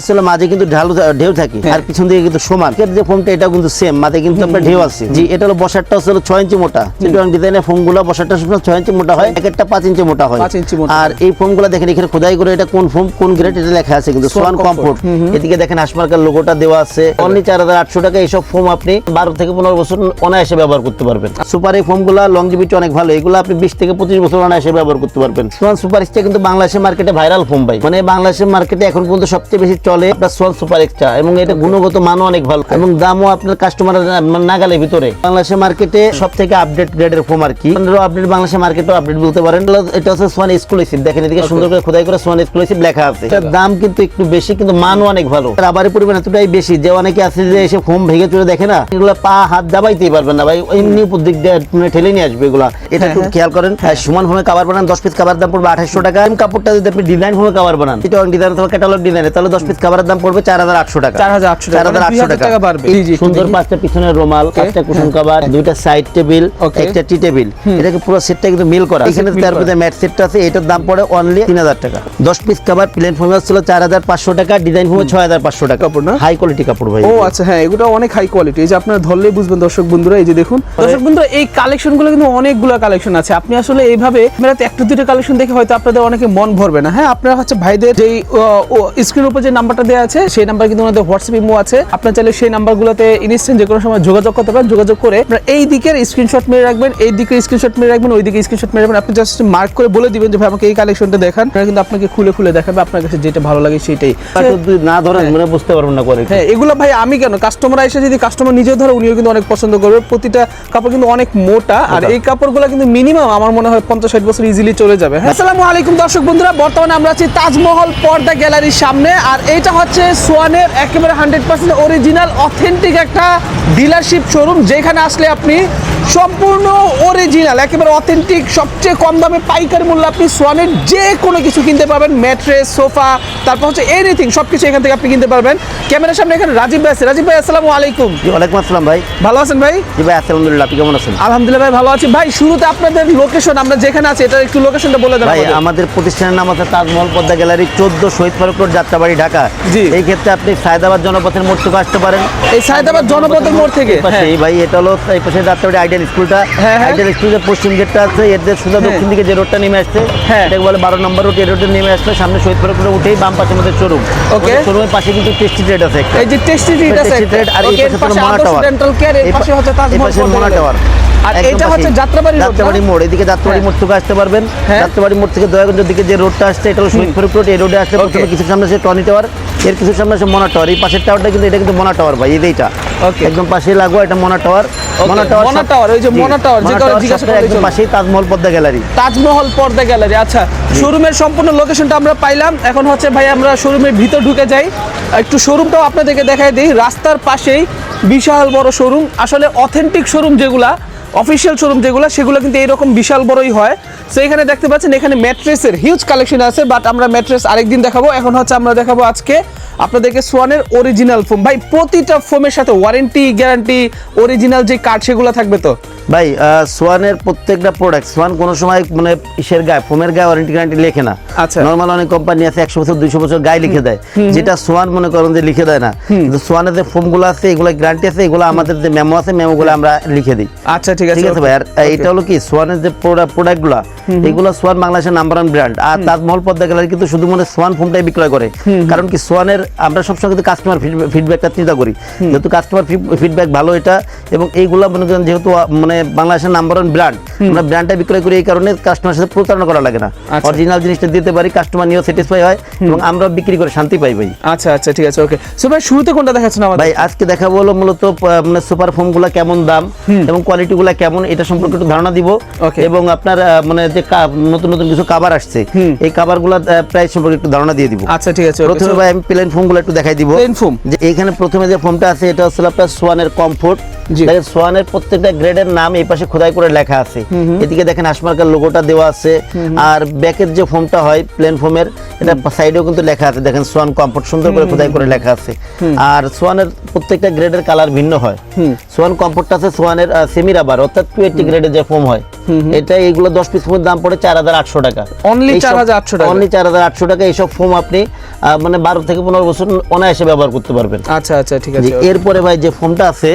আসলে মাঝে কিন্তু ঢালু ঢেউ থাকে হ্যাঁ। আর পিছন দিকে কিন্তু সমান। যে ফোমটা এটাও কিন্তু সেম মাঝে কিন্তু আপনার ঢেউ আছে। জি এটা হলো বসারটা ছয় ইঞ্চি মোটা। ডিজাইনের বসারটা সবসময় ছয় ইঞ্চি মোটা হয় একটা পাঁচ ইঞ্চি মোটা হয়। আর এই ফোমগুলো দেখেন এখানে খোদাই করে এটা কোন ফোম কোন গ্রেড এটা লেখা আছে কিন্তু সোয়ান কমফোর্ট এদিকে দেখেন হাসমার্কার লোগোটা দেওয়া আছে। অনলি চার হাজার আটশো টাকা এইসব ফোম আপনি বারো থেকে পনেরো বছর অনায়াসে ব্যবহার করতে পারবেন। সুপার এই গুলা লংজিভিটি অনেক ভালো। এগুলো আপনি বিশ থেকে পঁচিশ বছর অনায়াসে ব্যবহার করতে পারবেন। সোয়ান সুপার এক্সটা কিন্তু বাংলাদেশের মার্কেটে ভাইরাল ফোম ভাই। মানে বাংলাদেশের মার্কেটে এখন পর্যন্ত সবচেয়ে বেশি চলে আপনার সোয়ান সুপার এক্সটা এবং এটা গুণগত মানও অনেক ভালো এবং দামও আপনার কাস্টমার নাগালের ভিতরে। বাংলাদেশের মার্কেটে সব থেকে আপডেট গ্রেডের ফোম আর কি। আপডেট বাংলাদেশের মার্কেটও আপডেট বলতে পারেন। এটা হচ্ছে সোয়ান এক্সক্লুসিভ দেখেন এদিকে সুন্দর করে খোদাই করে সোয়ান এক্সক্লুসিভ লেখা আছে। এটার দাম কিন্তু একটু বেশি কিন্তু মানও অনেক ভালো। রাবারের পরিমাণ এতটাই বেশি যে অনেকে আছে যে এসে ফোম ভেঙে চলে দেখে না এগুলো পা হাত দাবাইতেই পারবেন না ভাই। এমনি উপর দিক দিয়ে মানে ঠেলে নিয়ে আসবে এগুলা। এটা একটু খেয়াল করেন। হ্যাঁ, সমান ফোমে কাবার বানান দশ পিস কাবার দাম পড়বে আঠাশশো টাকা। কাপড়টা যদি আপনি ডিজাইন ফোমে কাবার বানান এটা ডিজাইন অথবা ক্যাটালগ ডিজাইনে তাহলে দশ পিস কাবারের দাম পড়বে চার হাজার আটশো টাকা। 4,800 টাকা, চার হাজার মানে আটশো টাকা। জি, সুন্দর পাঁচটা পিছনের রোমাল পাঁচটা কুশন কাবার দুইটা সাইড টেবিল একটা টি টেবিল এটাকে পুরো সেটটা কিন্তু মিল করা। এখানে তার মধ্যে ম্যাট সেটটা আছে এটার দাম পড়ে অনলি তিন হাজার টাকা। দশ পিস কাবার প্লেন ফোমে ছিল চার হাজার পাঁচশো টাকা ডিজাইন হাজার পাঁচশো টাকা। কাপড় না? হাই কোয়ালিটি কাপড় ভাই ও আচ্ছা হ্যাঁ এগুলো অনেক হাই কোয়ালিটি এই যে আপনারা ধরলেই বুঝবেন দর্শক বন্ধুরা এই যে দেখুন। দর্শক বন্ধুরা এই কালেকশনগুলো কিন্তু অনেকগুলো কালেকশন আছে। আপনি আসলে এইভাবে ক্যামেরাতে একটা দুটো কালেকশন দেখে হয়তো আপনাদের অনেকে মন ভরবে না। হ্যাঁ আপনারা হচ্ছে ভাইদের যেই স্ক্রিনের উপর যে নাম্বারটা দেওয়া আছে সেই নাম্বার কিন্তু ওনাদের হোয়াটসঅ্যাপ ইমো আছে। আপনার চাইলে সেই নাম্বারগুলোতে ইনস্ট্যান্ট যে কোনো সময় যোগাযোগ করতে পারেন। যোগাযোগ করে আপনারা এই দিকের স্ক্রিনশট মেরে রাখবেন এই দিকের স্ক্রিনশট মেরে রাখবেন ওই দিকে স্ক্রিনশট মেরে রাখবেন। আপনি জাস্ট মার্ক করে বলে দিবেন যে ভাই আমাকে এই কালেকশনটা দেখান। কিন্তু আপনাকে খুলে খুলে দেখাবে আপনার কাছে যেটা ভালো লাগে সেটাই। না ধরেন মনে বুঝতে পারবেন না করে হ্যাঁ এগুলো ভাই আমি কেন? কাস্টমার এসে যদি কাস্টমার নিজে ধরে উনিও কিন্তু অনেক পছন্দ করবে। প্রতিটা কাপড় কিন্তু অনেক মোটা। আর এই কাপড়গুলো কিন্তু মিনিমাম আমার মনে হয় পঞ্চাশ ষাট বছর ইজিলি চলে যাবে। হ্যাঁ আসসালামু আলাইকুম দর্শক বন্ধুরা বর্তমানে আমরা আছি তাজমহল পর্দা গ্যালারির সামনে। আর এইটা হচ্ছে সোয়ানের একেবারে হান্ড্রেড পার্সেন্ট অরিজিনাল অথেন্টিক একটা ডিলারশিপ শোরুম যেখানে আসলে আপনি সম্পূর্ণ অরিজিনাল একেবারে অথেন্টিক সবচেয়ে কম দামে পাইকারি মূল্যে আপনি সোয়ানের যে কোনো কিছু কিনতে পারবেন। ম্যাট্রেস সোফা তারপর হচ্ছে এনিথিং সব কিছু এখান থেকে আপনি কিনতে পারবেন। ক্যামেরার সামনে এখানে রাজীব ভাই আছে। রাজীব ভাই আসসালামু আলাইকুম। জি ওয়ালাইকুম আসসালাম ভাই। ভালো আছেন ভাই? জি ভাই আলহামদুলিল্লাহ আপনি কেমন আছেন? আলহামদুলিল্লাহ ভাই ভালো আছি। ভাই শুরুতে আপনাদের লোকেশন আমরা যেখানে আছি এটা একটু লোকেশনটা বলে দেন ভাই আমাদের। প্রতিষ্ঠানের নাম আছে তাজমহল পদ্মা গ্যালারি চোদ্দ শহীদ ফারুক রোড যাত্রাবাড়ি ঢাকা। জি। এই ক্ষেত্রে আপনি সায়দাবাদ জনপথের মোড় থেকে আসতে পারেন। এই সায়দাবাদ জনপথের মোড় থেকে? ভাই এটা হলো এই পাশে যাত্রাবাড়ি আইডিয়াল স্কুলটা হ্যাঁ, হ্যাঁ। স্কুলের পশ্চিম গেটটা আছে এর সোজা দক্ষিণ দিকে যে রোডটা নেমে আসছে হ্যাঁ। এটাকে বলে বারো নম্বর রোড এই রোডে নেমে আসলে সামনে শহীদ ফারুক রোড উঠেই বাম পাশে আমাদের শোরুম Okay. শোরুমের পাশে কিন্তু টেস্টি ট্রেড আছে একটা। এই যে টেস্টি ট্রিট আছে টেস্টি ট্রেড আর এই পাশে পাশে মোনা টাওয়ার এর পাশে হচ্ছে তাজমহল মোনা টাওয়ার আর এইটা হচ্ছে যাত্রাবাড়ি যাত্রাবাড়ি মোড় এদিকে যাত্রাবাড়ি হ্যাঁ। মোড় থেকে আসতে পারবেন। হ্যাঁ। যাত্রাবাড়ি মোড় থেকে দয়াগঞ্জের দিকে যে রোডটা আসছে এটা হলো শহীদ ফারুক রোড এই রোডে আসলে প্রথমে কিছু সামনে আছে টনি টাওয়ার এর কিছু সামনে আছে মোনা টাওয়ার এই পাশের টাওয়ারটা কিন্তু এটা কিন্তু মোনা টাওয়ার ভাই এইটা। Okay. একদম পাশে লাগো এটা মোনা টাওয়ার মোনা টাওয়ার, ওই যে মোনা টাওয়ার, যে কারণে জিজ্ঞাসা একদম। পাশেই তাজমহল পদ্মা গ্যালারি। তাজমহল পর্দা গ্যালারি আচ্ছা। শোরুমের সম্পূর্ণ লোকেশনটা আমরা পাইলাম। এখন হচ্ছে ভাই আমরা শোরুমের ভিতর ঢুকে যাই। একটু শোরুমটাও আপনাদেরকে দেখাই দিই। রাস্তার পাশেই বিশাল বড় শোরুম। আসলে অথেন্টিক শোরুম যেগুলা অফিসিয়াল শোরুম যেগুলো সেগুলো কিন্তু এইরকম বিশাল বড়ই হয়। তো এখানে দেখতে পাচ্ছেন এখানে ম্যাট্রেসের হিউজ কালেকশন আছে বাট আমরা ম্যাট্রেস আরেকদিন দেখাবো। এখন হচ্ছে আমরা দেখাবো আজকে আপনাদেরকে সোয়ানের অরিজিনাল ফোম ভাই প্রতিটা ফোমের সাথে ওয়ারেন্টি গ্যারান্টি অরিজিনাল যে কার্ড সেগুলো থাকবে তো? ভাই সোয়ানের প্রত্যেকটা প্রোডাক্ট সোয়ান কোনো সময় মানে ইসের গায়ে ফোমের গায়ে ওয়ারেন্টি গ্যারান্টি লেখে না। আচ্ছা। নর্মাল অনেক কোম্পানি আছে একশো বছর দুইশো বছর গায়ে লিখে দেয়। যেটা সোয়ান মনে করেন যে লিখে দেয় না। কিন্তু সোয়ানের যে ফোমগুলো আছে এগুলো গ্যারান্টি আছে এগুলো আমাদের যে মেমো আছে মেমোগুলো আমরা লিখে দিই। আচ্ছা ঠিক ঠিক আছে ভাই আর এটা হলো কি সোয়ানের যে প্রোডাক্টগুলো এগুলো সোয়ান বাংলাদেশের নাম্বার ওয়ান ব্র্যান্ড আর তাজমহল পদ্মা গ্যালারি কিন্তু শুধু মানে সোয়ান ফোমটাই বিক্রয় করে। কারণ কি সোয়ানের আমরা সবসময় কিন্তু কাস্টমার ফিডব্যাকটা চিন্তা করি। যেহেতু কাস্টমার ফিডব্যাক ভালো এটা এবং এইগুলা মনে করেন যেহেতু মানে বাংলাদেশের নাম্বার ওয়ান ব্র্যান্ড আমরা ব্র্যান্ডটা বিক্রয় করি এই কারণে কাস্টমারের সাথে প্রতারণা করা লাগে না। আচ্ছা। অরিজিনাল জিনিসটা দিতে পারি কাস্টমার নিয়েও স্যাটিসফাই হয় এবং আমরা বিক্রি করে শান্তি পাই ভাই। আচ্ছা আচ্ছা ঠিক আছে ওকে সো ভাই শুরুতে কোনটা দেখাচ্ছেন আমাদের? ভাই আজকে দেখাবো হলো মূলত মানে সুপার ফোমগুলা কেমন দাম এবং কোয়ালিটি গুলা কেমন এটা সম্পর্কে একটু ধারণা দিব. এবং আপনার মানে যে নতুন নতুন কিছু কাবার আসছে এই কাবারগুলা প্রাইস সম্পর্কে একটু ধারণা দিয়ে দিব। আচ্ছা ঠিক আছে প্রথমে ভাই আমি প্লেন ফোমগুলো একটু দেখাই দিব। Plain foam? যে এখানে প্রথমে যে ফোমটা আছে এটা হচ্ছে আপনার সোয়ানের কমফোর্ট। দেখেন সোয়ানের প্রত্যেকটা গ্রেডের নাম এই পাশে খোদাই করে লেখা আছে। এদিকে দেখেন হাসমার্কার লোগোটা দেওয়া আছে। আর ব্যাকের যে ফোমটা হয় প্লেন ফোমের এটা সাইডেও কিন্তু লেখা আছে। দেখেন সোয়ান কমফোর্ট সুন্দর করে খোদাই করে লেখা আছে। আর সোয়ানের প্রত্যেকটা গ্রেডের কালার ভিন্ন হয়। সোয়ান কমফোর্টটা আছে সোয়ানের সেমি রাবার অর্থাৎ টু এইটি গ্রেডের যে ফোম হয়। এটা এইগুলো দশ পিস ফোমের দাম পড়ে চার হাজার আটশো টাকা। Only 4,800 টাকা? অনলি চার হাজার আটশো টাকা এইসব ফোম আপনি মানে বারো থেকে পনেরো বছর অনায়াসে ব্যবহার করতে পারবেন। আচ্ছা আচ্ছা ঠিক আছে এরপরে ভাই যে ফোমটা আছে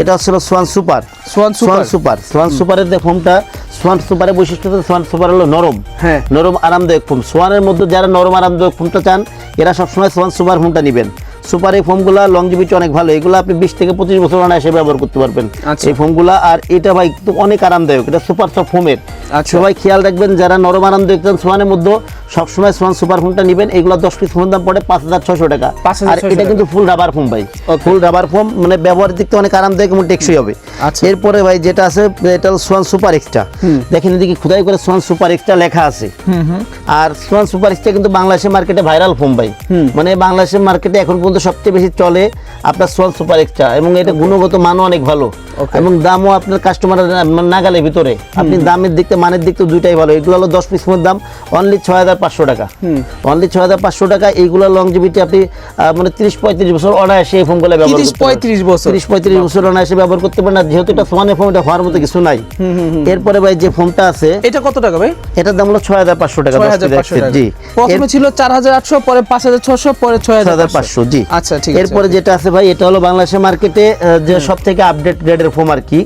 এটা হচ্ছে Swan super Swan super Swan super Swan সুপারের যে ফোমটা সোয়ান সুপারের বৈশিষ্ট্য সোয়ান সুপার হলো নরম। হ্যাঁ। নরম আরামদায়ক ফোম। সোয়ানের মধ্যে যারা নরম আরামদায়ক ফোমটা চান এরা সবসময় সোয়ান সুপার ফোমটা নেবেন। সুপার এই ফোমগুলা লংজিভিটি অনেক ভালো। এগুলো আপনি বিশ থেকে পঁচিশ বছর অনায়াসে ব্যবহার করতে পারবেন। আচ্ছা। এই ফোমগুলা আর এটা ভাই কিন্তু অনেক আরামদায়ক। এটা সুপার সফট ফোমের। আচ্ছা। সবাই খেয়াল রাখবেন যারা নরম আরামদায়ক চান সোয়ানের মধ্যে সবসময় সোয়ান সুপার ফোমটা নেবেন। এগুলো দশ পিস ফোন দাম পড়ে পাঁচ হাজার ছশো টাকা। আর এটা কিন্তু ফুল রাবার ফোম ভাই। ফুল রাবার ফোম মানে ব্যবহারের দিক থেকে অনেক আরামদায়ক এবং টেকসই হবে। আচ্ছা। এরপরে ভাই যেটা আছে এটা সোয়ান সুপার এক্সট্রা দেখেন এদিকে খুদাই করে সোয়ান সুপার এক্সট্রা লেখা আছে। আর সোয়ান সুপার এক্সট্রা কিন্তু বাংলাদেশের মার্কেটে ভাইরাল ফোম ভাই। মানে বাংলাদেশের মার্কেটে এখন পর্যন্ত সবচেয়ে বেশি চলে আপনার সোয়ান সুপার এক্সট্রা এবং এটা গুণগত মানও অনেক ভালো। এবং দামও আপনার কাস্টমার নাগালের ভিতরে। আপনি দামের দিক থেকে মানের দিক থেকে দুইটাই ভালো। এগুলো হলো দশ পিস দাম অনলি ছয় হাজার পাঁচশো টাকা। অনলি ছয় হাজার পাঁচশো টাকা এইগুলো লংজিভিটি আপনি মানে তিরিশ পঁয়ত্রিশ বছর অনায়াসে এই ফোনগুলো ব্যবহার পঁয়ত্রিশ বছর। তিরিশ পঁয়ত্রিশ বছর অনায়াসে ব্যবহার করতে পারেন না যেহেতু এটা সোয়ানের ফোন এটা হওয়ার মতো কিছু নাই। এরপরে ভাই যে ফোনটা আছে এটা কত টাকা ভাই? এটার দাম হলো ছয় হাজার পাঁচশো টাকা জি। প্রথমে ছিল চার হাজার আটশো পরে পাঁচ হাজার ছশো পরে ছয় হাজার পাঁচশো। জি। আচ্ছা ঠিক আছে এরপরে যেটা আছে ভাই এটা হলো বাংলাদেশের মার্কেটে যে সব থেকে আপডেট গ্রেডের ফোম আর কি।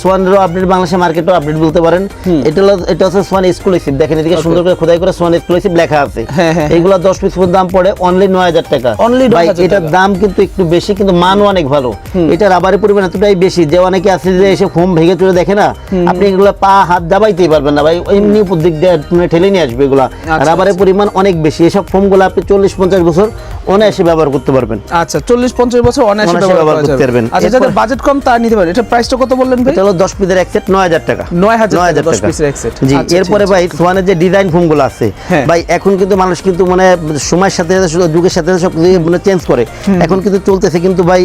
সোয়ানেরও আপডেট বাংলাদেশের মার্কেটও আপডেট বলতে পারেন। এটা হলো এটা হচ্ছে সোয়ান এক্সক্লুসিভ দেখেন এদিকে সুন্দর করে খোদাই করে সোয়ান এক্সক্লুসিভ লেখা আছে। হ্যাঁ, হ্যাঁ, দশ পিস দাম পড়ে অনলি নয় হাজার টাকা। Only ভাই এটার দাম কিন্তু একটু বেশি কিন্তু মানও অনেক ভালো। এটা রাবারের পরিমাণ এতটাই বেশি যে অনেকে আছে যে এসে ফোম ভেঙে চলে দেখে না আপনি এগুলো পা হাত দাবাইতেই পারবেন না ভাই। এমনি উপর দিক দিয়ে মানে ঠেলে নিয়ে আসবে এগুলা। আচ্ছা, রাবারের পরিমাণ অনেক বেশি। এসব ফোমগুলো আপনি চল্লিশ পঞ্চাশ বছর অনায়াসে ব্যবহার করতে পারবেন। আচ্ছা চল্লিশ পঞ্চাশ বছর অনায়াসে ব্যবহার করতে পারবেন। আচ্ছা যাদের বাজেট কম তার নিতে পারেন এটা প্রাইসটা কত বললেন ভাই? এটা হলো দশ পিসের এক সেট নয় হাজার টাকা। 9,000 নয় হাজার টাকা, 10 পিসের এক set। জি আচ্ছা, এরপরে ভাই সোয়ানের যে ডিজাইন ফোমগুলো আছে হ্যাঁ। ভাই এখন কিন্তু মানুষ কিন্তু মানে সময়ের সাথে সাথে শুধু যুগের সাথে সাথে সব মানে চেঞ্জ করে। এখন কিন্তু চলতেছে কিন্তু ভাই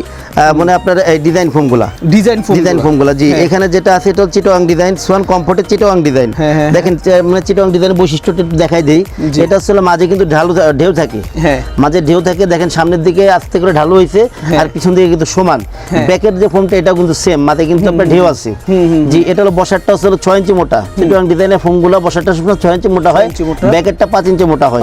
মানে আপনার এই ডিজাইন ফোমগুলা ডিজাইন ফোম ডিজাইন ফোমগুলো জি। এখানে যেটা আছে এটা চিটোয়াং ডিজাইন সোয়ান কমফোর্টের চিটোয়াং ডিজাইন হ্যাঁ, হ্যাঁ, দেখেন মানে চিটোয়াং ডিজাইনের বৈশিষ্ট্যটা দেখাই দেই। এটা হলো মাঝে কিন্তু ঢালু ঢেউ থাকে। হ্যাঁ। মাঝে ঢেউ থাকে দেখেন সামনের দিকে আস্তে করে ঢালু হয়েছে হ্যাঁ। আর পিছন দিকে কিন্তু সমান। হ্যাঁ। ব্যাকের যে ফোমটা এটা কিন্তু সেম মাঝে কিন্তু আপনার ঢেউ আছে। জি এটা হলো বসারটা হচ্ছে ছয় ইঞ্চি মোটা। চিটোয়াং ডিজাইনের ফোমগুলো বসারটা সবসময় ছয় ইঞ্চি মোটা হয়। ব্যাকেরটা পাঁচ ইঞ্চি মোটা হয়।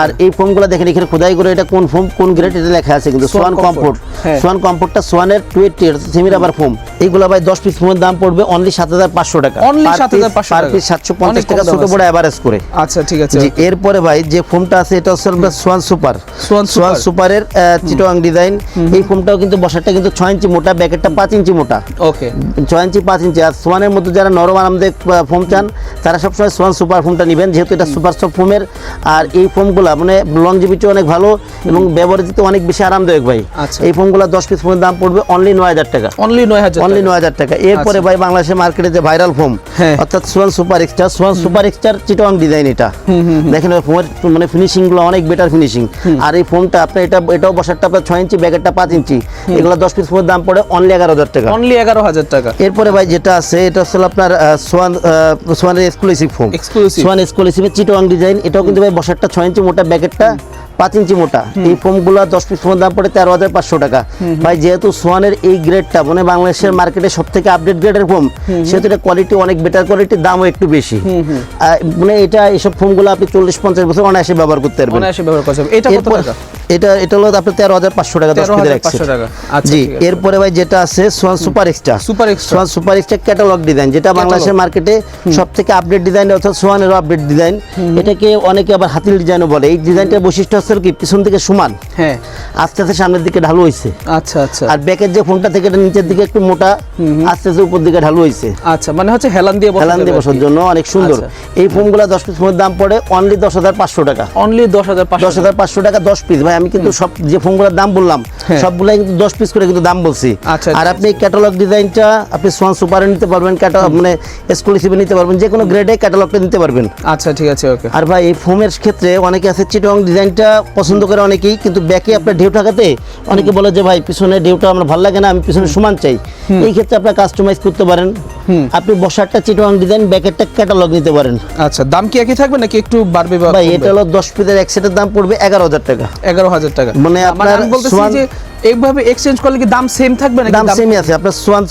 আর এই ফোমগুলো দেখেন এখানে খোদাই করে এটা কোন ফোম কোন গ্রেড এটা লেখা আছে কিন্তু সোয়ান কমফোর্ট। হ্যাঁ। সোয়ান কমফোর্টটা সোয়ানের টুয়েটি সেমি রাবার ফোম এইগুলো ভাই দশ পিস ফোমের দাম পড়বে অনলি সাত হাজার পাঁচশো টাকা। Only Per 7,500 piece- টাকা। সাতশো পঞ্চাশ টাকা ছোট বড় অ্যাভারেজ করে। আচ্ছা ঠিক আছে। এরপরে ভাই যে ফোমটা আছে এটা হচ্ছে আপনার Swan super Swan Swan super. সুপারের চিটোয়াং ডিজাইন এই ফোমটাও কিন্তু বসারটা কিন্তু ছয় ইঞ্চি মোটা ব্যাকেটটা পাঁচ ইঞ্চি মোটা। ওকে। ছয় ইঞ্চি পাঁচ ইঞ্চি। আর সোয়ানের মধ্যে যারা নরম আরামদায়ক ফোম চান তারা সবসময় সোয়ান সুপার ফোমটা নেবেন যেহেতু এটা সুপার সফট ফোমের আর এই ফোমগুলা মানে লং লংজিভিটি অনেক ভালো এবং ব্যবহার দিতে অনেক বেশি আরামদায়ক ভাই। আচ্ছা। এই ফোমগুলা দশ পিস ফোনের দাম পড়বে অনলি নয় হাজার টাকা। অনলি নয় হাজার অনলি নয় হাজার টাকা। এরপরে ভাই বাংলাদেশের মার্কেটে যে ভাইরাল ফোম হ্যাঁ। অর্থাৎ Swan super extra Swan super extra চিটোয়াং design এটা। দেখেন ফোমের মানে ফিনিশিংগুলো অনেক বেটার ফিনিশিং আর এই ফোমটা আপনার এটা এটাও বসারটা আপনার ছয় ইঞ্চি ব্যাগেরটা পাঁচ ইঞ্চি এগুলো দশ পিস ফোমের দাম পড়ে অনলি এগারো হাজার টাকা। অনলি এগারো হাজার টাকা। এরপরে ভাই যেটা আছে এটা হচ্ছে আপনার সোয়ান সোয়ানের এক্সক্লুসিভ ফোম। সোয়ান এক্সক্লুসিভের চিটোয়াং ডিজাইন এটাও কিন্তু ভাই বসারটা ছয় ইঞ্চি মোটা ব্যাকেটটা পাঁচ ইঞ্চি মোটা। এই ফোমগুলো দশ পিস ফোমের দাম পড়ে তেরো হাজার পাঁচশো টাকা। ভাই যেহেতু সোয়ানের এই গ্রেডটা মানে বাংলাদেশের মার্কেটে সব থেকে আপডেট গ্রেডের ফোম সেহেতু এটা কোয়ালিটি অনেক বেটার কোয়ালিটির দামও একটু বেশি। মানে এটা এইসব ফোমগুলো আপনি চল্লিশ পঞ্চাশ বছর অনায়াসে ব্যবহার করতে পারবেন। এটা এটা হলো আপনার তেরো হাজার পাঁচশো টাকা দশ পিসের। টাকা। আচ্ছা জি এরপরে ভাই যেটা আছে Swan super extra. Super extra. Swan super extra catalogue design যেটা বাংলাদেশের মার্কেটে সব থেকে আপডেট ডিজাইন অর্থাৎ সোয়ানেরও আপডেট ডিজাইন এটাকে অনেকে আবার হাতিল ডিজাইনও বলে। এই ডিজাইনটার বৈশিষ্ট্য হচ্ছে কি পিছন থেকে সমান? হ্যাঁ। আস্তে আস্তে সামনের দিকে ঢালু হয়েছে আচ্ছা আচ্ছা। আর ব্যাকের যে ফোনটা থেকে এটা নিচের দিকে একটু মোটা আস্তে আস্তে উপর দিকে ঢালু হয়েছে আচ্ছা মানে হচ্ছে হেলান দিয়ে হেলান দিয়ে বসার জন্য অনেক সুন্দর। আচ্ছা। এই ফোনগুলো দশ পিস ফোনের দাম পড়ে অনলি দশ হাজার পাঁচশো টাকা। অনলি দশ হাজার দশ হাজার পাঁচশো টাকা দশ পিস। ভাই আমি কিন্তু সব যে ফোনগুলোর দাম বললাম হ্যাঁ। সবগুলাই কিন্তু দশ পিস করে কিন্তু দাম বলছি। আচ্ছা, আর আচ্ছা। আপনি ক্যাটালগ ডিজাইনটা আপনি সোয়ান সুপারে নিতে পারবেন ক্যাটালগ মানে এক্সক্লুসিভে নিতে পারবেন যে কোনো গ্রেডে ক্যাটালগটা নিতে পারবেন। আচ্ছা ঠিক আছে ওকে। আর ভাই এই ফোমের ক্ষেত্রে অনেকে আছে চিটং ডিজাইনটা পছন্দ করে অনেকেই কিন্তু ব্যাকে আপনার ঢেউ ঢাকাতে অনেকে বলে যে ভাই পিছনে ঢেউটা আমার ভালো লাগে না আমি পিছনে সমান চাই। এই ক্ষেত্রে আপনার কাস্টমাইজ করতে পারেন। আপনি বসারটা চিটোয়াং ডিজাইন ব্যাকেরটা ক্যাটালগ নিতে পারেন। আচ্ছা দাম কি একই থাকবে নাকি একটু বাড়বে ভাই এটা হলো দশ পিসের এক সেটের দাম পড়বে এগারো হাজার টাকা। এগারো হাজার টাকা। মানে আপনার বলতে বলতেছি যে এইভাবে এক্সচেঞ্জ করলে কি দাম সেম থাকবে নাকি দাম সেমই আছে। আপনার সোয়ান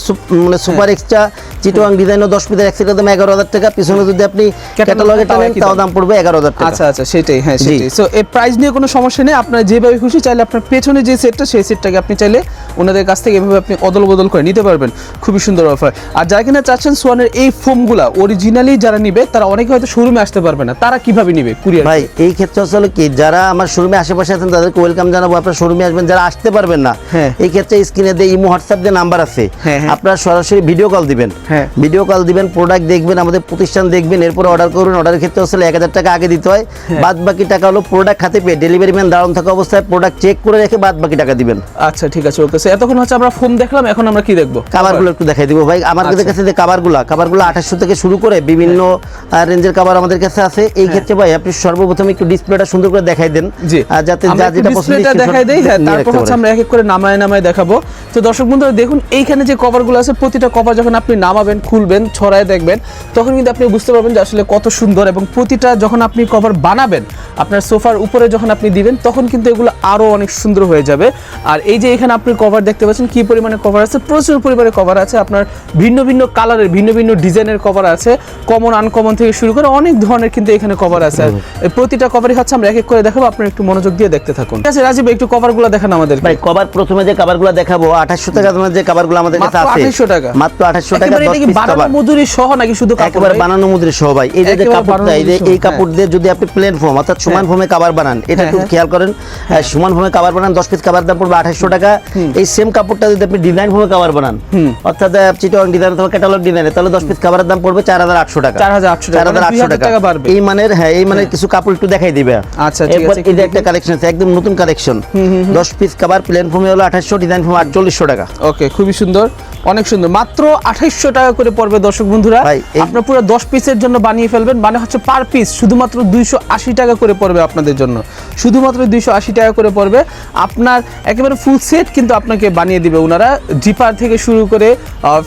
মানে সুপার এক্সট্রা চিটোয়াং ডিজাইনও দশ পিসের একসাথে দাম এগারো হাজার টাকা। পিছনে যদি আপনি ক্যাটালগে টানেন তাও দাম। পড়বে এগারো হাজার টাকা। আচ্ছা আচ্ছা সেটাই হ্যাঁ সেটাই। সো এই প্রাইস নিয়ে কোনো সমস্যা নেই। আপনার যেভাবে খুশি চাইলে আপনার পেছনে যে সেটটা সেই সেটটাকে আপনি চাইলে ওনাদের কাছ থেকে এভাবে আপনি অদল বদল করে নিতে পারবেন। খুবই সুন্দর অফার আর যারা কিনা চাচ্ছেন সোয়ানের এই ফোমগুলা অরিজিনালি যারা নিবে তারা অনেকে হয়তো শোরুমে আসতে পারবে না। তারা কীভাবে নিবে? কুরিয়ার ভাই এই ক্ষেত্রে আসলে কি যারা আমার শোরুমে আশেপাশে আছেন তাদেরকে ওয়েলকাম জানাব। আপনার শোরুমে আসবেন যারা আসতে পারবেন না। হ্যাঁ। এই ক্ষেত্রে স্ক্রিনে দিয়ে ইমো হোয়াটসঅ্যাপ দিয়ে নাম্বার আছে হ্যাঁ, হ্যাঁ। আপনারা সরাসরি ভিডিও কল দিবেন। ভিডিও কল দিবেন প্রোডাক্ট দেখবেন আমাদের প্রতিষ্ঠান দেখবেন এরপর অর্ডার করবেন। অর্ডারের ক্ষেত্রে আসলে এক হাজার টাকা আগে দিতে হয়। বাদ বাকি টাকা হলো প্রোডাক্ট হাতে পেয়ে ডেলিভারি ম্যান দাঁড়ানো থাকা অবস্থায় প্রোডাক্ট চেক করে রেখে বাদ বাকি টাকা দিবেন। আচ্ছা ঠিক আছে ওকে এতক্ষণ হচ্ছে আমরা ফোম দেখলাম এখন আমরা কি দেখব? কাভারগুলো একটু দেখাই দিব ভাই। আমার আচ্ছা। কাছে যে কাভারগুলো কাভারগুলো আঠাশশো থেকে শুরু করে বিভিন্ন রেঞ্জের কাভার আমাদের কাছে আছে। এই ক্ষেত্রে ভাই আপনি সর্বপ্রথম একটু ডিসপ্লেটা সুন্দর করে দেখাই দেন। যাতে যা যেটা পছন্দ দেখাই দেই তারপর হচ্ছে আমরা এক করে নামায় নামায় দেখাবো। তো দর্শক বন্ধুরা দেখুন এইখানে যে কভারগুলো আছে প্রতিটা কভার যখন আপনি নামাবেন খুলবেন ছড়ায় দেখবেন তখন কিন্তু আপনি বুঝতে পারবেন যে আসলে কত সুন্দর এবং প্রতিটা যখন আপনি কভার বানাবেন আপনার সোফার উপরে যখন আপনি দিবেন তখন কিন্তু এগুলো আরও অনেক সুন্দর হয়ে যাবে। আর এই যে এখানে আপনি কভার দেখতে পাচ্ছেন কি পরিমাণে কভার আছে? প্রচুর পরিমাণে কভার আছে। আপনার ভিন্ন ভিন্ন কালারের ভিন্ন ভিন্ন ডিজাইনের কভার আছে। কমন আনকমন থেকে শুরু করে অনেক ধরনের কিন্তু এখানে কভার আছে। প্রতিটা কভারই হচ্ছে আমরা এক এক করে দেখাবো আপনার একটু মনোযোগ দিয়ে দেখতে থাকুন। ঠিক আছে রাজীব একটু কভারগুলো দেখান আমাদের ভাই কভার প্রথমে যে কাভারগুলো দেখাবো আঠাশশো টাকা তোমার যে কাভারগুলো আমাদের কাছে মাত্র আছে 2800 টাকা? মাত্র আঠাশশো টাকা এটা পিস কাভার মজুরি সহ নাকি শুধু কাপড়? একেবারে বানানো মুদ্রে সহ ভাই। এই যে কাপড়টা এই যে এই কাপড় দিয়ে যদি আপনি প্লেন ফোম অর্থাৎ সমান ফোমে কাভার বানান এটা হ্যাঁ, একটু হ্যাঁ। খেয়াল করেন সমান ফোমে কাভার বানান দশ পিস কাভার দাম পড়বে আঠাশশো টাকা। এই সেম কাপড়টা যদি আপনি ডিজাইন ফোমে কাভার বানান অর্থাৎ চিটং ডিজাইন অথবা ক্যাটালগ ডিজাইনে তাহলে দশ পিস কাভারের দাম পড়বে চার হাজার আটশো টাকা। 4800 টাকা, চার হাজার মানে আটশো টাকা। বাড়বে। এই মানের হ্যাঁ এই মানের কিছু কাপড় একটু দেখাই দিবে। আচ্ছা, ঠিক আছে, যে একটা কালেকশন আছে একদম নতুন কালেকশন দশ পিস কাভার প্লেন ফোমে হলো আঠাশশো ডিজাইন ফোম আটচল্লিশশো টাকা। ওকে খুবই সুন্দর। অনেক সুন্দর। মাত্র আঠাইশশো টাকা করে পড়বে দর্শক বন্ধুরা। আপনার পুরো দশ পিসের জন্য বানিয়ে ফেলবেন। মানে হচ্ছে পার পিস শুধুমাত্র দুইশো আশি টাকা করে পড়বে আপনাদের জন্য। শুধুমাত্র দুইশো আশি টাকা করে পড়বে। আপনার একেবারে ফুল সেট কিন্তু আপনাকে বানিয়ে দিবে ওনারা জিপার থেকে শুরু করে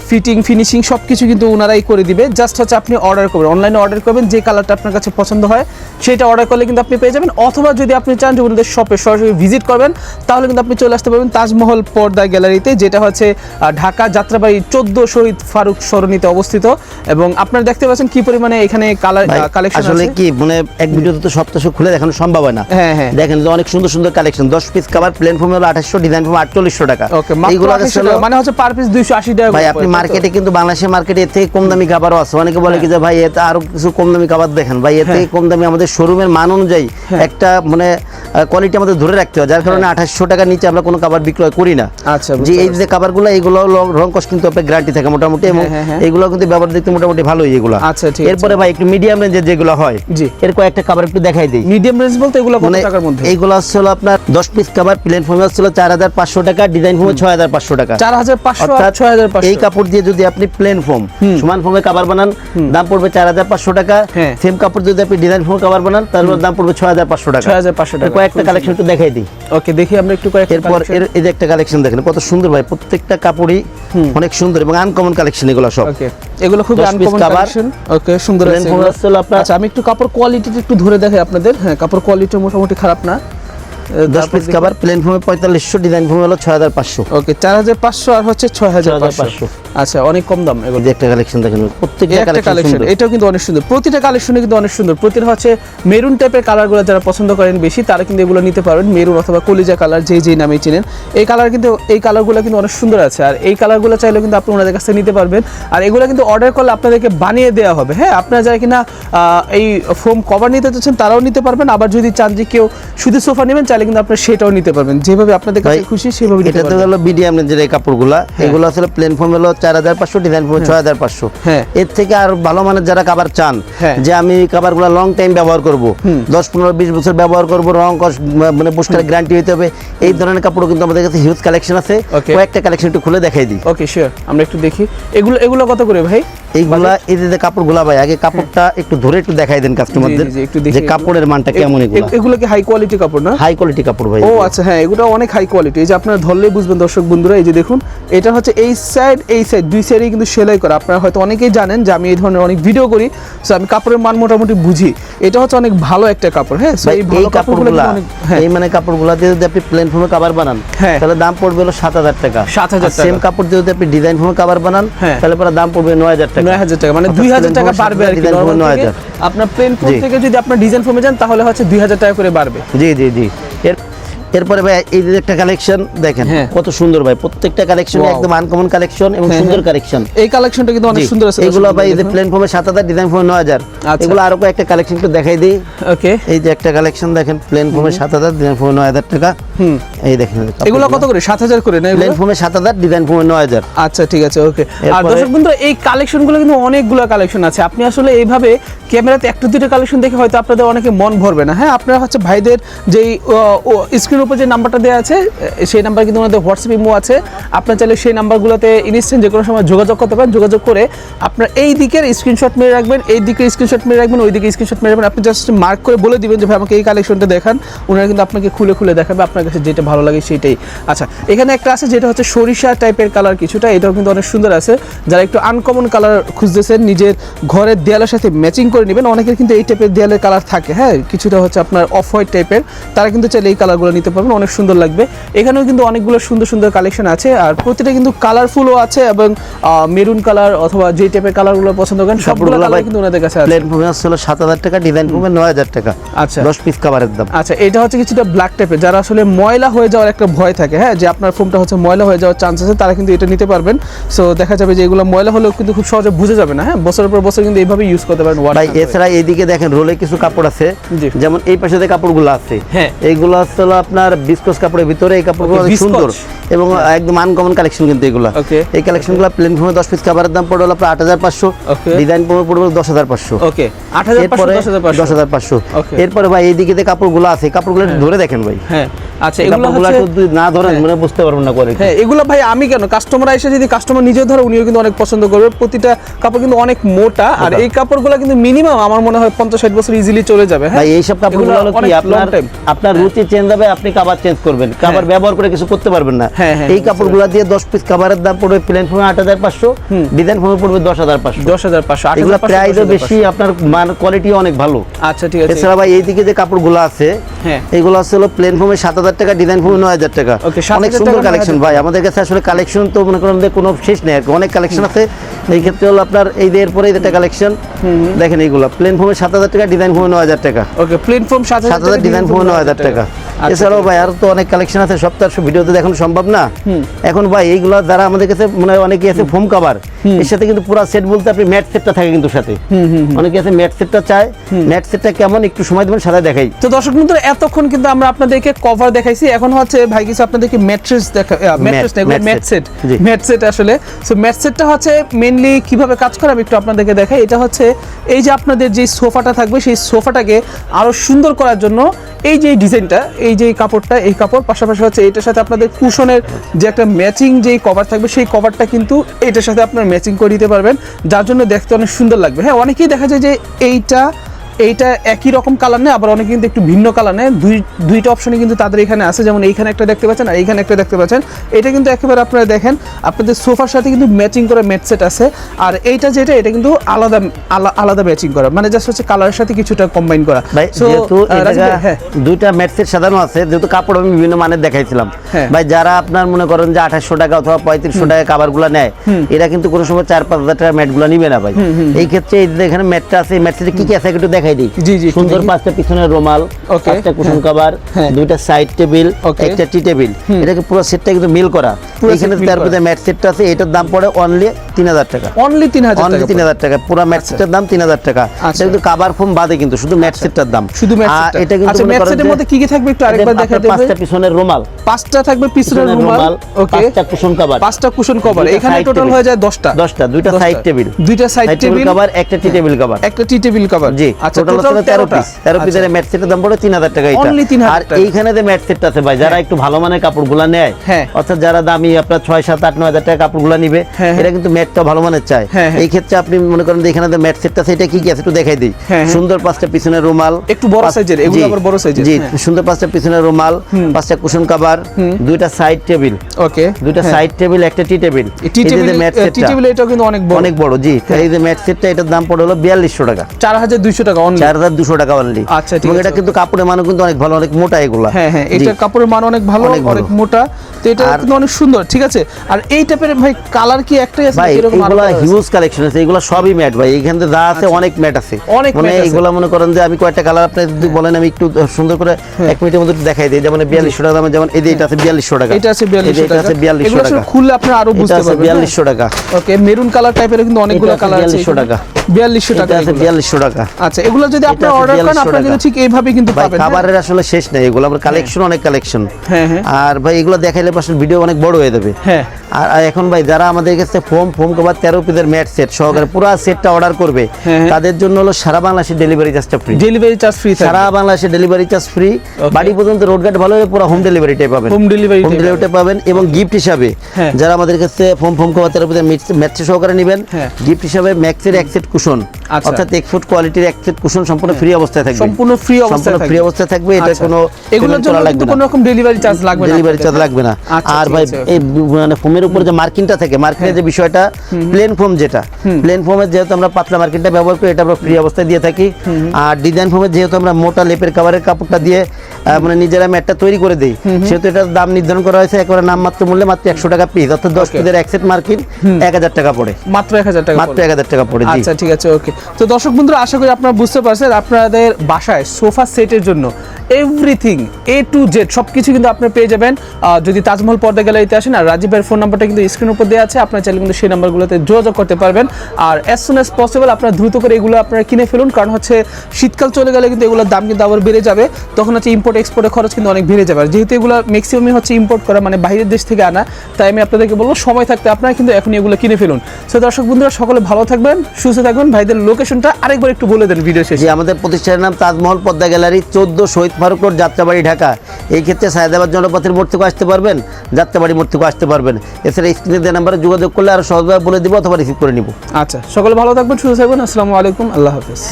ফিটিং ফিনিশিং সব কিছু কিন্তু ওনারাই করে দিবে। জাস্ট হচ্ছে আপনি অর্ডার করবেন। অনলাইনে অর্ডার করবেন। যে কালারটা আপনার কাছে পছন্দ হয় সেটা অর্ডার করলে কিন্তু আপনি পেয়ে যাবেন। অথবা যদি আপনি চান যে ওনাদের শপে সরাসরি ভিজিট করবেন তাহলে কিন্তু আপনি চলে আসতে পারবেন তাজমহল পর্দা গ্যালারিতে যেটা হচ্ছে ঢাকা যাত্রাবাড়ি চোদ্দ শহীদ ফারুক সরণিতে অবস্থিত। এবং আপনারা দেখতে পাচ্ছেন কি পরিমাণে এখানে কালার কালেকশন আসলে কি মানে এক ভিডিওতে তো সব খুলে দেখানো সম্ভব হয় না। হ্যাঁ, হ্যাঁ। দেখেন যে অনেক সুন্দর সুন্দর কালেকশন দশ পিস কাভার প্লেন ফোম হলো ডিজাইন ফোম আটচল্লিশশো টাকা। ওকে এইগুলো 2800 আসলে টাকা, মানে হচ্ছে পার পিস দুইশো আশি টাকা ভাই আপনি? মার্কেটে কিন্তু বাংলাদেশের মার্কেটে এর থেকে কম দামি খাবারও আছে। অনেকে বলে কি যে ভাই এতে আরও কিছু কম দামি খাবার দেখেন। ভাই এর থেকে কম দামি আমাদের শোরুমের মান অনুযায়ী একটা মানে কোয়ালিটি আমাদের ধরে রাখতে হয় যার কারণে আঠাশশো টাকার নিচে আমরা কোনো খাবার বিক্রয় করি না। আচ্ছা, যে এই যে খাবারগুলো এইগুলো রং কষ্ট কিন্তু আপনার গ্যারান্টি থাকে মোটামুটি এবং হ্যাঁ, হ্যাঁ। এইগুলো কিন্তু ব্যবহার দেখতে মোটামুটি ভালোই এগুলো। আচ্ছা, ঠিক এরপরে ভাই একটু মিডিয়াম রেঞ্জের যেগুলো হয় জি। এর কয়েকটা খাবার একটু দেখাই দিই। মিডিয়াম রেঞ্জ বলতে এগুলো কত মানে টাকার মধ্যে? এইগুলো হচ্ছিল আপনার দশ পিস কাভার প্লেন চার হাজার পাঁচশো টাকা ডিজাইন হাজার পাঁচশো টাকা। চার হাজার পাঁচশো অর্থাৎ ছয় হাজার পাঁচশো। এই কাপড় দিয়ে যদি আপনি প্লেন ফর্ম সমান ফর্মে কাভার বানান দাম পড়বে চার হাজার পাঁচশো টাকা। হ্যাঁ। সেম কাপড় যদি আপনি ডিজাইন ফোম কাভার বানান তার দাম পড়বে ছয় হাজার পাঁচশো টাকা। 6500 টাকা। কয়েকটা কালেকশন একটু দেখাই দিই। ওকে দেখি আমরা একটু কয়েক এরপর এর এই যে একটা কালেকশন দেখেন কত সুন্দর ভাই প্রত্যেকটা কাপড়ই অনেক সুন্দর এবং আনকমন কালেকশন এগুলো সব। ওকে এগুলো খুব 10 আনকমন কালেকশন ওকে সুন্দর আছে আচ্ছা আমি একটু কাপড় কোয়ালিটিটা একটু ধরে দেখাই আপনাদের। হ্যাঁ কাপড় কোয়ালিটি মোটামুটি খারাপ না। দশ পিস কাভার প্লেন ফোমে পঁয়তাল্লিশশো ডিজাইন ফোমে হলো ছয় হাজার পাঁচশো। ওকে চার হাজার পাঁচশো আর হচ্ছে ছয় হাজার 6500 পাঁচশো। আচ্ছা অনেক কম দাম এগুলো। এই একটা কালেকশন দেখেন প্রত্যেকটা কালেকশন এটাও কিন্তু অনেক সুন্দর। প্রতিটা কালেকশনে কিন্তু অনেক সুন্দর। প্রতিটা হচ্ছে মেরুন টাইপের কালারগুলো যারা পছন্দ করেন বেশি তারা কিন্তু এগুলো নিতে পারবেন মেরুন অথবা কলিজা কালার যেই যেই নামে চিনেন। এই কালার কিন্তু এই কালারগুলো কিন্তু অনেক সুন্দর আছে। আর এই কালারগুলো চাইলেও কিন্তু আপনি ওনাদের কাছ থেকে নিতে পারবেন। আর এগুলো কিন্তু অর্ডার করলে আপনাদেরকে বানিয়ে দেওয়া হবে হ্যাঁ? আপনারা যারা কিনা এই ফোম কভার নিতে চাচ্ছেন তারাও নিতে পারবেন। আবার যদি চান যে কেউ শুধু সোফা নেবেন চাইলে কিন্তু আপনারা সেটাও নিতে পারবেন। যেভাবে আপনাদের কাছে খুশি সেভাবে নিতে এটা তো হলো মিডিয়াম রেঞ্জের এই কাপড়গুলা এগুলো আসলে প্লেন ফোম হলো চার হাজার পাঁচশো ডিজাইন ছয় হাজার পাঁচশো। হ্যাঁ। এর থেকে আর ভালো মানের যারা কাবার চান হ্যাঁ। যে আমি কাবারগুলো লং টাইম ব্যবহার করব দশ পনেরো বিশ বছর ব্যবহার করব রং কস মানে পুষ্কারের গ্যারান্টি হতে হবে এই ধরনের কাপড় কিন্তু আমাদের কাছে হিউজ কালেকশন আছে। কয়েকটা কালেকশন একটু খুলে দেখাই দিই। ওকে শিওর আমরা একটু দেখি। এগুলো এগুলো কত করে ভাই? এইগুলা এই যে যে কাপড়গুলা ভাই আগে কাপড়টা একটু ধরে একটু দেখাই দেন কাস্টমারদের যে কাপড়ের মানটা কেমন এগুলা। এগুলো কি হাই কোয়ালিটি কাপড় না? হাই কোয়ালিটি কাপড় ভাই ও আচ্ছা হ্যাঁ এগুলো অনেক হাই কোয়ালিটি এই যে আপনারা ধরলেই বুঝবেন দর্শক বন্ধুরা এই যে দেখুন এটা হচ্ছে এই সাইড এই সাইড দুই সাইডেই কিন্তু সেলাই করা। আপনারা হয়তো অনেকেই জানেন যে আমি এই ধরনের অনেক ভিডিও করি সো আমি কাপড়ের মান মোটামুটি বুঝি। এটা হচ্ছে অনেক ভালো একটা কাপড় হ্যাঁ? ভাই, এই ভালো কাপড়গুলো হ্যাঁ। এই মানে কাপড়গুলা দিয়ে যদি আপনি প্লেন ফর্মে কাভার বানান হ্যাঁ। তাহলে দাম পড়বে হলো সাত হাজার টাকা। 7,000 টাকা। সেম কাপড় দিয়ে যদি আপনি ডিজাইন ফর্মে কাভার বানান হ্যাঁ। তাহলে পরে দাম পড়বে নয় হাজার টাকা। নয় হাজার টাকা মানে দুই হাজার টাকা বাড়বে আর কি। হাজার। আপনার প্লেন জি। থেকে যদি আপনার ডিজাইন ফর্মে যান তাহলে হচ্ছে দুই হাজার টাকা করে বাড়বে। জি জি জি। এর এরপরে ভাই এই যে একটা কালেকশন দেখেন হ্যাঁ। কত সুন্দর ভাই। প্রত্যেকটা কালেকশন. একদম আনকমন কালেকশন এবং হ্যাঁ, সুন্দর হ্যাঁ। কালেকশন এই কালেকশনটা কিন্তু অনেক সুন্দর আছে। এগুলো ভাই এই যে প্লেন ফর্মে সাত হাজার ডিজাইন ফর্মে নয় হাজার। আচ্ছা। এগুলো আরও কয়েকটা কালেকশন একটু দেখাই দেই। ওকে এই যে একটা কালেকশন দেখেন প্লেন ফর্মে সাত হাজার ডিজাইন ফর্মে নয় হাজার টাকা। হুম। এই দেখেন এগুলো কত করে? সাত হাজার করে না? প্লেন সাত হাজার ডিজাইন ফর্মে নয় হাজার। আচ্ছা ঠিক আছে ওকে আর দর্শক বন্ধুরা এই কালেকশনগুলো কিন্তু অনেকগুলো কালেকশন আছে। আপনি আসলে এইভাবে ক্যামেরাতে একটা দুটো কালেকশন দেখে হয়তো আপনাদের অনেকে মন ভরবে না। হ্যাঁ আপনারা হচ্ছে ভাইদের যেই স্ক্রিনের উপর যে নাম্বারটা দেওয়া আছে সেই নাম্বার কিন্তু ওনাদের হোয়াটসঅ্যাপ ইমো আছে। আপনার চাইলে সেই নাম্বারগুলোতে ইনস্ট্যান্ট যে কোনো সময় যোগাযোগ করতে পারেন। যোগাযোগ করে আপনার এই দিকের স্ক্রিনশট মেরে রাখবেন এই দিকের স্ক্রিনশট মেরে রাখবেন ওই দিকে স্ক্রিনশট মেরে রাখবেন। আপনি জাস্ট মার্ক করে বলে দিবেন যে ভাই আমাকে এই কালেকশনটা দেখান। ওনারা কিন্তু আপনাকে খুলে খুলে দেখাবে আপনার কাছে যেটা ভালো লাগে সেটাই। আচ্ছা এখানে একটা আছে যেটা হচ্ছে সরিষা টাইপের কালার কিছুটা এটাও কিন্তু অনেক সুন্দর আছে। যারা একটু আনকমন কালার খুঁজতেছেন নিজের ঘরের দেয়ালের সাথে ম্যাচিং করে নেবেন অনেকের কিন্তু এই টাইপের দেয়ালের কালার থাকে হ্যাঁ? কিছুটা হচ্ছে আপনার অফ হোয়াইট টাইপের তারা কিন্তু চাইলে এই কালারগুলো নিতে পারবেন অনেক সুন্দর লাগবে। এখানেও কিন্তু অনেকগুলো সুন্দর সুন্দর কালেকশন আছে আর প্রতিটা কিন্তু কালারফুলও আছে এবং মেরুন কালার অথবা যে টাইপের কালারগুলো পছন্দ করেন সবগুলো কালার কিন্তু ওনাদের কাছে আছে। প্লেন ফর্মে আসছিল সাত হাজার টাকা ডিজাইন ফর্মে নয় হাজার টাকা। আচ্ছা। দশ পিস কাভারের দাম আচ্ছা এটা হচ্ছে কিছুটা ব্ল্যাক টাইপের যারা আসলে ময়লা হয়ে যাওয়ার একটা ভয় থাকে। হ্যাঁ যে আপনার ফোনটা হচ্ছে ময়লা হয়ে যাওয়ার চান্স আছে তারা কিন্তু এটা নিতে পারবেন। সো দেখা যাবে যে এগুলো ময়লা হলেও কিন্তু খুব সহজে বুঝে যাবে না হ্যাঁ? বছরের পর বছর কিন্তু এইভাবে ইউজ করতে পারেন ভাই। এছাড়া এইদিকে দেখেন রোলে কিছু কাপড় আছে। যেমন এই পাশে যে কাপড়গুলো আছে হ্যাঁ। এইগুলো আসলে আপনার বিস্কস কাপড়ের ভিতরে এই কাপড়গুলো অনেক সুন্দর এবং একদম আনকমন কালেকশন কিন্তু এগুলো. এই কালেকশনগুলো প্লেন ফর্মে দশ পিস কাভারের দাম পড়বে আপনার আট হাজার পাঁচশো। Okay. ডিজাইন ফর্মে পড়বে দশ হাজার পাঁচশো। ওকে আট হাজার পাঁচশো এরপরে ভাই এইদিকে যে কাপড়গুলো আছে কাপড়গুলো একটু ধরে দেখেন ভাই। হ্যাঁ। আচ্ছা এই এগুলো কাপড়গুলো হচ্ছে একটু যদি না ধরেন মানে বুঝতে পারবেন না কোয়ালিটি হ্যাঁ এগুলো ভাই আমি কেন? কাস্টমার এসে যদি কাস্টমার নিজে ধরে উনিও কিন্তু অনেক পছন্দ করবে। প্রতিটা কাপড় কিন্তু অনেক মোটা। আর এই কাপড়গুলো কিন্তু মিনিমাম আমার মনে হয় পঞ্চাশ ষাট বছর ইজিলি চলে যাবে হ্যাঁ? ভাই এইসব কাপড়গুলো হলো কি আপনার আপনার রুচি চেঞ্জ হবে আপনি কাবার চেঞ্জ করবেন। কাবার ব্যবহার করে কিছু করতে পারবেন না। এই কাপড়গুলো দিয়ে দশ পিস কাবারের দাম পড়বে প্লেন ফোনে আট হাজার পাঁচশো ডিজাইন পড়বে এগুলো প্রাইসও বেশি আপনার মান কোয়ালিটি অনেক ভালো। আচ্ছা ঠিক আছে। এছাড়া ভাই এইদিকে যে কাপড়গুলো আছে হ্যাঁ। এগুলো আছে হলো প্লেন সাত হাজার টাকা ডিজাইন ফোমে নয় হাজার টাকা। অনেক সুন্দর কালেকশন ভাই। আমাদের কাছে আসলে কালেকশন তো মনে করেন কোনো শেষ নেই আর অনেক কালেকশন আছে। এই ক্ষেত্রে হলো আপনার এই যে এরপরে এই একটা কালেকশন দেখেন এইগুলো। প্লেন ফোমে সাত হাজার টাকা ডিজাইন ফোমে নয় হাজার টাকা। ওকে প্লেটফর্ম সাত সাত হাজার ডিজাইন ফোন নয় হাজার টাকা। আচ্ছা, এছাড়াও ভাই আর তো অনেক কালেকশন আছে। সব ভিডিওতে দেখানো সম্ভব না। এখন ভাই এইগুলো যারা আমাদের কাছে মনে হয় অনেকে আছে ফোম কাভার এর সাথে কিন্তু পুরো সেট বলতে আপনি ম্যাট সেটটা থাকে কিন্তু সাথে। অনেকে আছে ম্যাট সেটটা চায়। ম্যাট সেটটা কেমন একটু সময় দেবেন সাথে দেখাই। তো দর্শক বন্ধুরা এতক্ষণ কিন্তু আমরা আপনাদেরকে কভার দেখাইছি। এখন হচ্ছে ভাই কিছু আপনাদেরকে ম্যাট্রেস দেখা ম্যাট্রেস না এগুলো mat mat set mat set আসলে। সো ম্যাট সেটটা হচ্ছে মেনলি কীভাবে কাজ করে আমি একটু আপনাদেরকে দেখাই। এটা হচ্ছে এই যে আপনাদের যে সোফাটা থাকবে সেই সোফাটাকে আরও সুন্দর করার জন্য এই যে ডিজাইনটা এই যে কাপড়টা এই কাপড় পাশাপাশি হচ্ছে এটার সাথে আপনাদের কুশনের যে একটা ম্যাচিং যে কভার থাকবে সেই কভারটা কিন্তু এটার সাথে আপনার ম্যাচিং করে দিতে পারবেন। যার জন্য দেখতে অনেক সুন্দর লাগবে। হ্যাঁ অনেকেই দেখা যায় যে এইটা এইটা একই রকম কালার নেই আবার অনেকে কিন্তু একটু ভিন্ন কালার নেয়। দুই দুইটা অপশনই কিন্তু তাদের এখানে আছে। যেমন এইখানে একটা দেখতে পাচ্ছেন আর এইখানে একটা দেখতে পাচ্ছেন। এটা কিন্তু একেবারে আপনারা দেখেন আপনাদের সোফার সাথে কিন্তু ম্যাচিং করা ম্যাট সেট আছে। আর এইটা যেটা এটা কিন্তু আলাদা আলাদা ম্যাচিং করা। মানে জাস্ট হচ্ছে কালারের সাথে কিছুটা কম্বাইন করা। যেহেতু হ্যাঁ। দুইটা ম্যাটসেট সাজানো আছে যেহেতু কাপড় আমি বিভিন্ন মানের দেখাইছিলাম। হ্যাঁ। ভাই যারা আপনার মনে করেন যে আঠাশশো টাকা অথবা পঁয়ত্রিশশো টাকা কাবারগুলো নেয় এরা কিন্তু কোনো সময় চার পাঁচ হাজার টাকা ম্যাটগুলো নিবে না ভাই। এই ক্ষেত্রে এখানে ম্যাটটা আছে এই ম্যাটসেটে কি কি আছে একটু দেখাই দিই। জি, জি, সুন্দর পাঁচটা পিছনের রোমাল Okay, পাঁচটা কুশন হ্যাঁ। কাভার হ্যাঁ। দুইটা সাইড টেবিল একটা টি টেবিল এটাকে পুরো সেটটা কিন্তু মিল করা। এখানে তার। মধ্যে ম্যাট সেটটা আছে এটার দাম পড়ে অনলি তিন হাজার টাকা। অনলি তিন হাজার অনলি তিন হাজার টাকা পুরো ম্যাট সেটের দাম তিন হাজার টাকা। আচ্ছা। এটা কিন্তু কাবার ফোম বাদে কিন্তু শুধু ম্যাট সেটটার দাম। শুধু এটা কিন্তু আচ্ছা ম্যাট সেটের মধ্যে কি কি থাকবে একটু আরেকবার দেখাই দেবে? পাঁচটা পিছনের রুমাল। পাঁচটা থাকবে পিছনের রুমাল। ওকে পাঁচটা কুশন কাভার পাঁচটা কুশন কভার এখানে টোটাল হয়ে যায় দশটা। দশটা দুইটা সাইড টেবিল দুইটা সাইড টেবিল কভার একটা টি টেবিল কভার একটা টি টেবিল কভার জি। আচ্ছা টোটাল total হচ্ছে তেরো 13টা পিস তেরো। পিসের ম্যাট সেটের দাম পড়ে তিন হাজার টাকা এটা। আর এইখানে যে ম্যাট সেটটা আছে ভাই যারা একটু ভালো মানের কাপড়গুলা নেয়। অর্থাৎ যারা দামি আপনার ছয় সাত আট নয় হাজার টাকা কাপড়গুলা নিবে। এটা কিন্তু ম্যাটটা ভালো মানের চায়। এই ক্ষেত্রে আপনি মনে করেন যে এখানে যে ম্যাট সেটটা আছে এটা কি কি আছে একটু দেখাই দিই। হ্যাঁ, হ্যাঁ। সুন্দর পাঁচটা পিছনের রুমাল একটু বড় সাইজের, এগুলো আবার বড় সাইজের, জি হ্যাঁ। সুন্দর পাঁচটা পিছনের রুমাল পাঁচটা কুশন কাভার দুইটা সাইড টেবিল ওকে দুইটা সাইড টেবিল একটা tea table tea table tea table এটাও কিন্তু অনেক বড়। অনেক বড় জি। এই যে ম্যাট সেটটা এটার দাম পড়ে হলো বিয়াল্লিশশো টাকা। চার হাজার দুইশো টাকা অনলি চার হাজার দুশো টাকা অনলি আচ্ছা, ঠিক এটা কিন্তু কাপড়ের মানও কিন্তু অনেক ভালো অনেক মোটা এগুলা। হ্যাঁ হ্যাঁ এটা কাপড়ের মান অনেক ভালো অনেক মোটা। তো এটা কিন্তু অনেক সুন্দর ঠিক আছে? আর এই টাইপের ভাই কালার কি একটাই আছে? এরকম আরও এগুলা colour আছে? হিউজ কালেকশন আছে এগুলা সবই ম্যাট ভাই। এখানে যা আছে অনেক ম্যাট আছে। আচ্ছা। অনেক মানে mat মনে করেন যে আমি কয়েকটা কালার আপনি যদি বলেন আমি একটু সুন্দর করে এক মিনিটের মধ্যে দেখাই দিই। যেমন বিয়াল্লিশশো টাকা দামে যেমন এই এটা আছে বিয়াল্লিশশো টাকা। এটা আছে বিয়াল্লিশশো টাকা। বিয়াল্লিশশো টাকা। খুললে আপনি আরও বুঝতে পারবেন বিয়াল্লিশশো টাকা। ওকে মেরুন কালার টাইপের কিন্তু অনেকগুলো কালার আছে 4200 টাকা। বিয়াল্লিশশো এটা টাকা আছে এগুলো। বিয়াল্লিশশো টাকা। আচ্ছা এগুলো যদি আপনি অর্ডার করেন 4200 আপনারা কিন্তু ঠিক এইভাবে কিন্তু পাবেন হ্যাঁ? খাবারের আসলে শেষ নেই এগুলো আমার কালেকশন অনেক কালেকশন হ্যাঁ হ্যাঁ। আর ভাই এগুলো দেখাইলে পাশে ভিডিও অনেক বড় হয়ে যাবে। হ্যাঁ। আর এখন ভাই যারা আমাদের কাছে ফোম ফোম কভার তেরো পিসের ম্যাট সেট সহকারে পুরো সেটটা অর্ডার করবে হ্যাঁ, হ্যাঁ। তাদের জন্য হলো সারা বাংলাদেশের ডেলিভারি চার্জটা ফ্রি ডেলিভারি চার্জ ফ্রি সারা বাংলাদেশে ডেলিভারি চার্জ ফ্রি বাড়ি পর্যন্ত রোড গার্ড ভালো হলে পুরো হোম ডেলিভারিটাই পাবেন। Home delivery হোম ডেলিভারিটা পাবেন। এবং গিফট হিসাবে হ্যাঁ। যারা আমাদের কাছে ফোম ফোম কভার তেরো পিসের ম্যাটস সহকারে নেবেন হ্যাঁ। গিফট হিসাবে ম্যাক্সের এক সেট কুশন। অর্থাৎ এক ফুট কোয়ালিটির এক সেট কুশন সম্পূর্ণ ফ্রি অবস্থায় থাকবে। সম্পূর্ণ free অবস্থায় ফ্রি অবস্থায় থাকবে এটা আচ্ছা। কোনো এগুলোর জন্য কিন্তু কোনো রকম ডেলিভারি চার্জ লাগবে না ডেলিভারি চার্জ লাগবে না। আচ্ছা, আর ভাই এই মানে ফোমের উপরে যে মার্কিনটা থাকে মার্কিনের যে বিষয়টা প্লেন ফোম যেটা প্লেন ফোমের যেহেতু আমরা পাতলা মার্কিনটা ব্যবহার করি এটা আমরা ফ্রি অবস্থায় দিয়ে থাকি। আর ডিজাইন ফোমের যেহেতু আমরা মোটা লেপের কাভারের কাপড়টা দিয়ে মানে নিজেরা ম্যাটটা তৈরি করে দিই সেহেতু এটার দাম নির্ধারণ করা হয়েছে একেবারে নামমাত্র মূল্যে মাত্র একশো টাকা পিস অর্থাৎ দশ. পিসের এক সেট মার্কিন এক হাজার টাকা পড়ে। মাত্র এক হাজার টাকা মাত্র এক হাজার টাকা পড়ে আচ্ছা ঠিক আছে ওকে তো দর্শক বন্ধুরা, আশা করি আপনারা বুঝতে পারছেন আপনাদের বাসায় সোফা সেটের জন্য এভরিথিং এ টু জেড সব কিছু কিন্তু আপনি পেয়ে যাবেন। যদি তাজমহল পর্দা গ্যালারিতে আসেন, আর রাজীব ভাইয়ের ফোন নাম্বারটা কিন্তু স্ক্রিন উপর দেওয়া আছে, আপনার চাইলে কিন্তু সেই নাম্বারগুলোতে যোগাযোগ করতে পারবেন। আর অ্যাজ সুন অ্যাজ পসিবল আপনারা দ্রুত করে এগুলো আপনারা কিনে ফেলুন, কারণ হচ্ছে শীতকাল চলে গেলে কিন্তু এগুলোর দাম কিন্তু আবার বেড়ে যাবে। তখন হচ্ছে ইম্পোর্ট এক্সপোর্টের খরচ কিন্তু অনেক বেড়ে যাবে। আর যেহেতু এগুলো ম্যাক্সিমামই হচ্ছে ইম্পোর্ট করা মানে বাইরের দেশ থেকে আনা, তাই আমি আপনাদেরকে বলব, সময় থাকতে আপনারা কিন্তু এখনই এগুলো কিনে ফেলুন। সো দর্শক বন্ধুরা, সকলে ভালো থাকবেন, সুস্থ থাকবেন, ভাইদের লোকেশনটা আরেকবার একটু বলে দেন ভিডিও শেষে। আমাদের প্রতিষ্ঠানের নাম তাজমহল পদ্মা গ্যালারি চোদ্দ শহীদ ফারুক রোড যাত্রাবাড়ি ঢাকা। এই ক্ষেত্রে সায়দাবাদ জনপথের মোড় থেকে আসতে পারবেন যাত্রাবাড়ি মোড় থেকে আসতে পারবেন। এছাড়া স্ক্রিনে দেওয়া নাম্বারে যোগাযোগ করলে আরও সহজভাবে বলে দিব অথবা রিসিভ করে নিব। আচ্ছা সকলে ভালো থাকবেন সুস্থ থাকবেন আসসালামু আলাইকুম আল্লাহ হাফিজ।